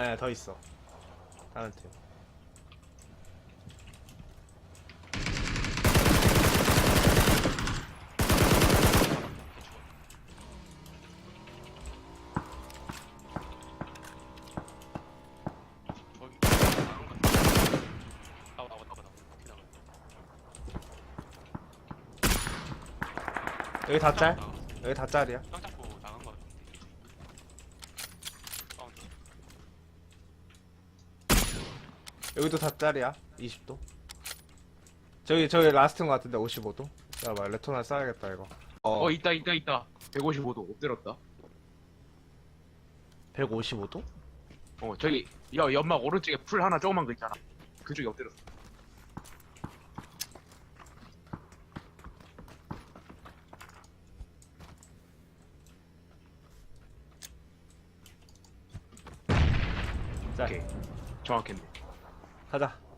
아니야 더 있어. 다른 팀. 여기 다 짤? 여기 다 짤이야 땅 잡고 나간 거 같은데 사운드 여기도 다 짤이야. 20도. 저기 저기 라스트인 것 같은데 55도. 야봐 레토나 써야겠다 이거. 어, 어 있다 있다 있다. 155도 엎드렸다. 155도? 어 저기 야 연막 오른쪽에 풀 하나 조그만 거 있잖아. 그쪽에 엎드렸어. 짤 오케이. 정확했네 가자